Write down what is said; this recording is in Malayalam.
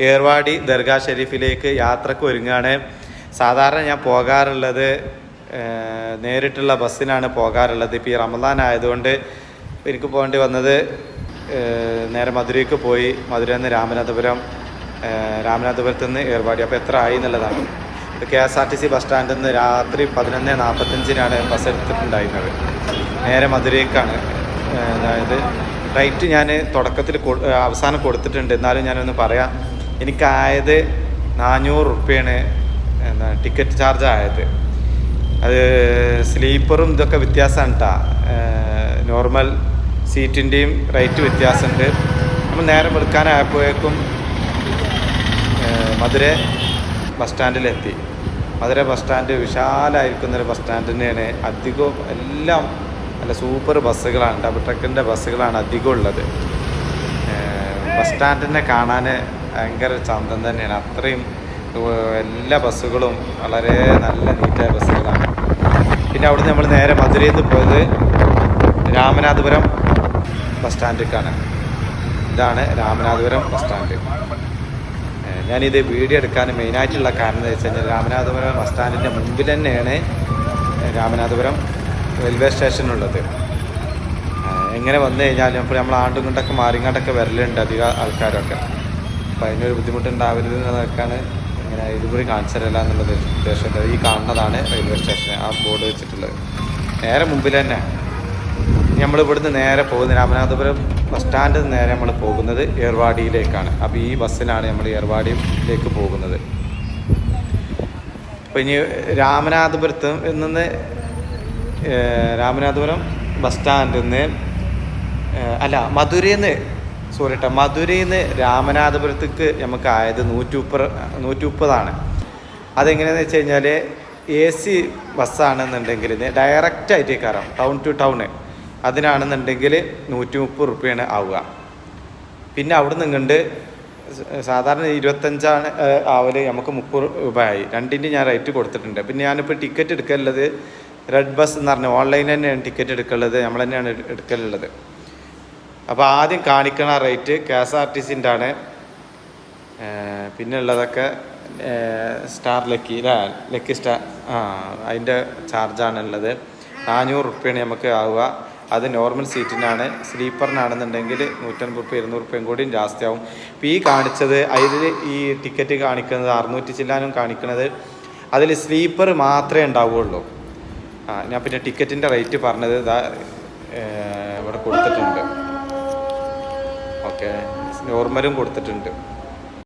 ഏർവാടി ദർഗാ ഷെരീഫിലേക്ക് യാത്രയ്ക്ക് ഒരുങ്ങുകയാണ്. സാധാരണ ഞാൻ പോകാറുള്ളത് നേരിട്ടുള്ള ബസ്സിനാണ് പോകാറുള്ളത്. ഇപ്പോൾ ഈ റമദാൻ ആയതുകൊണ്ട് എനിക്ക് പോകേണ്ടി വന്നത് നേരെ മധുരയ്ക്ക് പോയി മധുരയിൽ നിന്ന് രാമനാഥപുരം രാമനാഥപുരത്ത് നിന്ന് ഏർവാടി. അപ്പോൾ എത്ര ആയി എന്നുള്ളതാണ്. K S R T C bus സ്റ്റാൻഡിൽ നിന്ന് രാത്രി പതിനൊന്ന് നാൽപ്പത്തഞ്ചിനാണ് ബസ് എടുത്തിട്ടുണ്ടായിരുന്നത്. നേരെ മധുരയ്ക്കാണ്. അതായത് റൈറ്റ് ഞാൻ തുടക്കത്തിൽ അവസാനം കൊടുത്തിട്ടുണ്ട്. എന്നാലും ഞാനൊന്ന് പറയാം. എനിക്കായത് നാനൂറ് റുപ്യാണ് എന്താ ടിക്കറ്റ് ചാർജ് ആയത്. അത് സ്ലീപ്പറും ഇതൊക്കെ വ്യത്യാസമാണ് കേട്ടോ നോർമൽ സീറ്റിന്റെയും റേറ്റ് വ്യത്യാസമുണ്ട്. നമ്മൾ നേരം വെളുക്കാനായപ്പോഴേക്കും മധുര ബസ് സ്റ്റാൻഡിലെത്തി. മധുര ബസ് സ്റ്റാൻഡ് വിശാലമായിരിക്കുന്നൊരു ബസ് സ്റ്റാൻഡ് തന്നെയാണ്. അധികവും എല്ലാം നല്ല സൂപ്പർ ബസ്സുകളാണ്. ഡബിൾ ട്രക്കിന്റെ ബസ്സുകളാണ് അധികം ഉള്ളത് ബസ് സ്റ്റാൻഡിനെ കാണാൻ ഭയങ്കര ചന്തം തന്നെയാണ്. അത്രയും എല്ലാ ബസ്സുകളും വളരെ നല്ല നീറ്റായ ബസ്സുകളാണ്. പിന്നെ അവിടുന്ന് നമ്മൾ നേരെ മധുരയിൽ നിന്ന് പോയത് രാമനാഥപുരം ബസ് സ്റ്റാൻഡിലേക്കാണ്. ഇതാണ് രാമനാഥപുരം ബസ് സ്റ്റാൻഡ്. ഞാനിത് വീഡിയോ എടുക്കാൻ മെയിനായിട്ടുള്ള കാരണം എന്ന് വെച്ച് കഴിഞ്ഞാൽ രാമനാഥപുരം ബസ് സ്റ്റാൻഡിന്റെ മുൻപിൽ തന്നെയാണ് രാമനാഥപുരം റെയിൽവേ സ്റ്റേഷനുള്ളത്. എങ്ങനെ വന്നു കഴിഞ്ഞാലും ഇപ്പോൾ നമ്മൾ ആണ്ടും കൊണ്ടൊക്കെ മാറിങ്ങാണ്ടൊക്കെ വരലുണ്ട് അധികം ആൾക്കാരൊക്കെ. അപ്പോൾ അതിനൊരു ബുദ്ധിമുട്ടുണ്ടാവരുത് എന്നതൊക്കെയാണ് ഇങ്ങനെ ഇതുകൂടി കാണിച്ചു തരില്ല എന്നുള്ളത് ഉദ്ദേശം ഈ കാണുന്നതാണ് റെയിൽവേ സ്റ്റേഷൻ ആ ബോർഡ് വെച്ചിട്ടുള്ളത്. നേരെ മുമ്പിൽ തന്നെ. നമ്മൾ ഇവിടുന്ന് നേരെ പോകുന്നത് രാമനാഥപുരം ബസ് സ്റ്റാൻഡിൽ നിന്ന് നേരെ നമ്മൾ പോകുന്നത് ഏർവാടിയിലേക്കാണ്. അപ്പോൾ ഈ ബസ്സിലാണ് നമ്മൾ ഏർവാടിയിലേക്ക് പോകുന്നത്. അപ്പോൾ ഇനി രാമനാഥപുരത്ത് നിന്ന് രാമനാഥപുരം ബസ് സ്റ്റാൻഡിൽ നിന്ന് അല്ല മധുരയിൽ നിന്ന് സോറി കേട്ടോ മധുരയിൽ നിന്ന് രാമനാഥപുരത്തേക്ക് നമുക്ക് ആയത് നൂറ്റി മുപ്പത് നൂറ്റി മുപ്പതാണ് അതെങ്ങനെയാണെന്ന് വെച്ച് കഴിഞ്ഞാൽ എ സി ബസ്സാണെന്നുണ്ടെങ്കിൽ ഡയറക്റ്റായിട്ട് കയറാം ടൗൺ ടു ടൗണ് അതിനാണെന്നുണ്ടെങ്കിൽ നൂറ്റി മുപ്പത് റുപ്യാണ് ആവുക. പിന്നെ അവിടെ നിന്നുണ്ട് സാധാരണ ഇരുപത്തഞ്ചാണ് ആവൽ നമുക്ക് മുപ്പത് രൂപ ആയി രണ്ടിന്റെ ഞാൻ റേറ്റ് കൊടുത്തിട്ടുണ്ട്. പിന്നെ ഞാനിപ്പോൾ ടിക്കറ്റ് എടുക്കലുള്ളത് റെഡ് ബസ് എന്ന് പറഞ്ഞ ഓൺലൈൻ തന്നെയാണ് ടിക്കറ്റ് എടുക്കലുള്ളത് നമ്മൾ തന്നെയാണ് എടു- എടുക്കലുള്ളത്. അപ്പോൾ ആദ്യം കാണിക്കണ rate K S R T സിന്റെ ആണ് പിന്നെ ഉള്ളതൊക്കെ സ്റ്റാർ ലക്കി അല്ലേ ലക്കി സ്റ്റാർ ആ അതിന്റെ ചാർജാണ് ഉള്ളത്. നാനൂറ് റുപ്യാണ് നമുക്ക് ആവുക. അത് നോർമൽ സീറ്റിനാണ് സ്ലീപ്പറിനാണെന്നുണ്ടെങ്കിൽ നൂറ്റൻപത് റുപ്യ ഇരുന്നൂറ് റുപ്യയും കൂടിയും ജാസ്തിയാവും. ഇപ്പോൾ ഈ കാണിച്ചത് അതിൽ ഈ ടിക്കറ്റ് കാണിക്കുന്നത് അറുന്നൂറ്റി ചില്ലാനും കാണിക്കുന്നത് അതിൽ സ്ലീപ്പർ മാത്രമേ ഉണ്ടാവുകയുള്ളൂ. ആ ഞാൻ പിന്നെ ടിക്കറ്റിന്റെ റേറ്റ് പറഞ്ഞത് ഇതാ ഇവിടെ കൊടുത്തിട്ടുണ്ട്. ഓക്കെ നോർമലും കൊടുത്തിട്ടുണ്ട്.